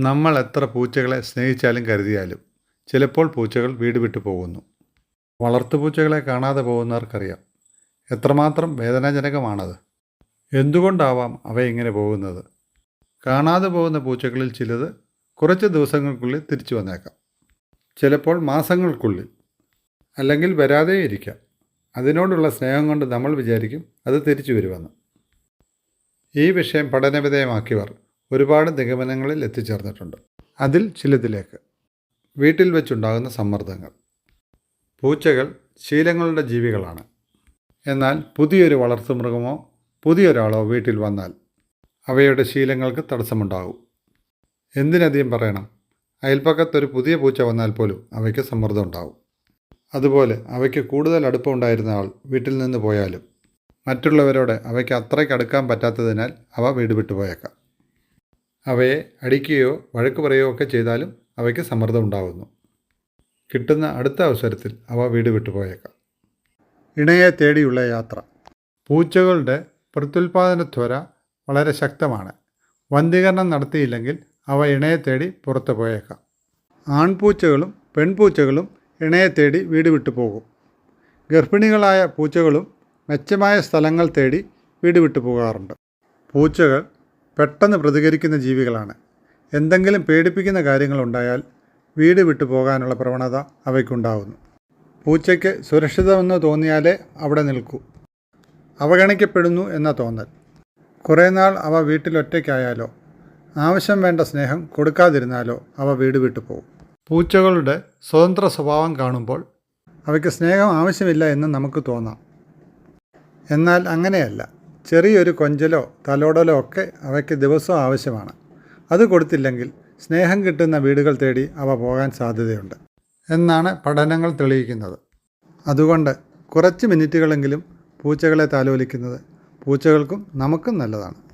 നമ്മൾ എത്ര പൂച്ചകളെ സ്നേഹിച്ചാലും കരുതിയാലും ചിലപ്പോൾ പൂച്ചകൾ വീട് വിട്ടു പോകുന്നു. വളർത്തുപൂച്ചകളെ കാണാതെ പോകുന്നവർക്കറിയാം. എത്രമാത്രം വേദനാജനകമാണത്. എന്തുകൊണ്ടാവാം അവ ഇങ്ങനെ പോകുന്നത്? കാണാതെ പോകുന്ന പൂച്ചകളിൽ ചിലത് കുറച്ച് ദിവസങ്ങൾക്കുള്ളിൽ തിരിച്ചു വന്നേക്കാം. ചിലപ്പോൾ മാസങ്ങൾക്കുള്ളിൽ അല്ലെങ്കിൽ വരാതെ ഇരിക്കാം അതിനോടുള്ള സ്നേഹം കൊണ്ട് നമ്മൾ വിചാരിക്കും അത് തിരിച്ചു വരുമെന്ന്. ഈ വിഷയം പഠനവിധേയമാക്കിയവർ ഒരുപാട് നിഗമനങ്ങളിൽ എത്തിച്ചേർന്നിട്ടുണ്ട്. അതിൽ ചിലതിലേക്ക്. വീട്ടിൽ വെച്ചുണ്ടാകുന്ന സമ്മർദ്ദങ്ങൾ. പൂച്ചകൾ ശീലങ്ങളുടെ ജീവികളാണ്. എന്നാൽ പുതിയൊരു വളർത്തുമൃഗമോ പുതിയൊരാളോ വീട്ടിൽ വന്നാൽ അവയുടെ ശീലങ്ങൾക്ക് തടസ്സമുണ്ടാകും. എന്തിനധികം പറയണം? അയൽപ്പക്കത്തൊരു പുതിയ പൂച്ച വന്നാൽ പോലും അവയ്ക്ക് സമ്മർദ്ദം ഉണ്ടാകും. അതുപോലെ അവയ്ക്ക് കൂടുതൽ അടുപ്പമുണ്ടായിരുന്ന ആൾ വീട്ടിൽ നിന്ന് പോയാലും മറ്റുള്ളവരോട് അവയ്ക്ക് അത്രയ്ക്ക് അടുക്കാൻ പറ്റാത്തതിനാൽ അവ വീട് വിട്ടു പോയേക്കാം അവയെ അടിക്കുകയോ വഴക്ക് പറയുകയോ ഒക്കെ ചെയ്താലും അവയ്ക്ക് സമ്മർദ്ദം ഉണ്ടാകുന്നു കിട്ടുന്ന അടുത്ത അവസരത്തിൽ അവ വീട് വിട്ടുപോയേക്കാം ഇണയെ തേടിയുള്ള യാത്ര. പൂച്ചകളുടെ പ്രത്യുൽപാദന ത്വര വളരെ ശക്തമാണ്. വന്ധീകരണം നടത്തിയില്ലെങ്കിൽ അവ ഇണയെ തേടി പുറത്തു പോയേക്കാം. ആൺപൂച്ചകളും പെൺപൂച്ചകളും ഇണയെ തേടി വീട് വിട്ടു പോകും. ഗർഭിണികളായ പൂച്ചകളും മെച്ചമായ സ്ഥലങ്ങൾ തേടി വീട് വിട്ടു പോകാറുണ്ട്. പൂച്ചകൾ പെട്ടെന്ന് പ്രതികരിക്കുന്ന ജീവികളാണ്. എന്തെങ്കിലും പേടിപ്പിക്കുന്ന കാര്യങ്ങളുണ്ടായാൽ വീട് വിട്ടു പോകാനുള്ള പ്രവണത അവയ്ക്കുണ്ടാകുന്നു പൂച്ചയ്ക്ക് സുരക്ഷിതമെന്ന് തോന്നിയാലേ അവിടെ നിൽക്കൂ. അവഗണിക്കപ്പെടുന്നു എന്ന തോന്നൽ. കുറേ നാൾ അവ വീട്ടിലൊറ്റയ്ക്കായാലോ ആവശ്യം വേണ്ട സ്നേഹം കൊടുക്കാതിരുന്നാലോ അവ വീട് വിട്ടു പോകും. പൂച്ചകളുടെ സ്വതന്ത്ര സ്വഭാവം കാണുമ്പോൾ അവയ്ക്ക് സ്നേഹം ആവശ്യമില്ല എന്ന് നമുക്ക് തോന്നാം. എന്നാൽ അങ്ങനെയല്ല. ചെറിയൊരു കൊഞ്ചലോ തലോടലോ ഒക്കെ അവയ്ക്ക് ദിവസവും ആവശ്യമാണ്. അത് കൊടുത്തില്ലെങ്കിൽ സ്നേഹം കിട്ടുന്ന വീടുകൾ തേടി അവ പോകാൻ സാധ്യതയുണ്ട് എന്നാണ് പഠനങ്ങൾ തെളിയിക്കുന്നത്. അതുകൊണ്ട് കുറച്ച് മിനിറ്റുകളെങ്കിലും പൂച്ചകളെ താലോലിക്കുന്നത് പൂച്ചകൾക്കും നമുക്കും നല്ലതാണ്.